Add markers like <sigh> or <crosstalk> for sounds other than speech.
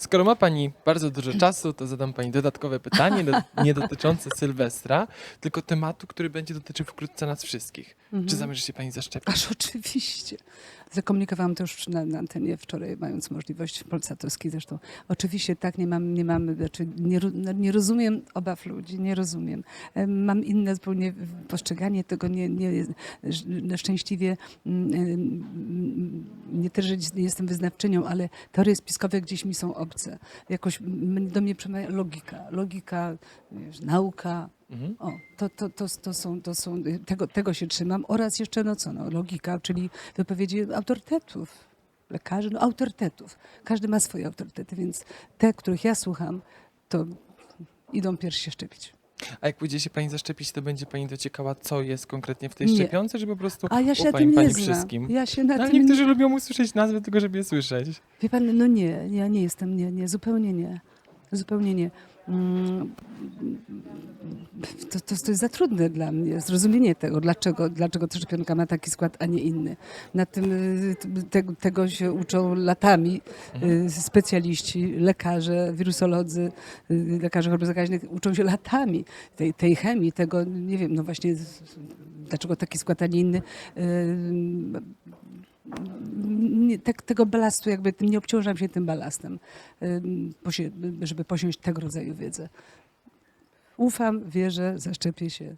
skoro ma Pani bardzo dużo czasu, to zadam Pani dodatkowe pytanie, do, <laughs> nie dotyczące Sylwestra, tylko tematu, który będzie dotyczył wkrótce nas wszystkich. Czy zamierza się Pani zaszczepić? Aż oczywiście. Zakomunikowałam to już na, na antenie wczoraj, mając możliwość, Polsatowskiej zresztą. Oczywiście tak, nie mam, nie mam, znaczy nie, no, nie rozumiem obaw ludzi, nie rozumiem. Em, Mam inne zupełnie postrzeganie tego, nie, nie, szczęśliwie mm, nie też, że jestem wyznawczynią, ale teorie spiskowe gdzieś mi są obce. Jakoś do mnie przemawia logika, logika, wiesz, nauka, Mhm. o, to, to, to, to są, to są tego, tego się trzymam. Oraz jeszcze, no co, no, logika, czyli wypowiedzi autorytetów, lekarzy, no autorytetów. Każdy ma swoje autorytety, więc te, których ja słucham, to idą pierwsi się szczepić. A jak pójdzie się Pani zaszczepić, to będzie Pani dociekała, co jest konkretnie w tej Nie. szczepionce, czy po prostu A ja się na tym im nie Pani znam. wszystkim? Ja się na No, ale tym niektórzy lubią usłyszeć nazwy, tylko żeby je słyszeć. Wie pan, no nie, ja nie jestem, nie, nie, zupełnie nie. Zupełnie nie. Mm, To, to, to jest za trudne dla mnie, zrozumienie tego, dlaczego, dlaczego ta szczepionka ma taki skład, a nie inny. Na tym, y, te, tego się uczą latami y, specjaliści, lekarze, wirusolodzy, y, lekarze chorób zakaźnych uczą się latami tej, tej chemii, tego, nie wiem, no właśnie dlaczego taki skład, a nie inny. Nie, te, tego balastu, jakby tym, nie obciążam się tym balastem, żeby posiąść tego rodzaju wiedzę. Ufam, wierzę, zaszczepię się.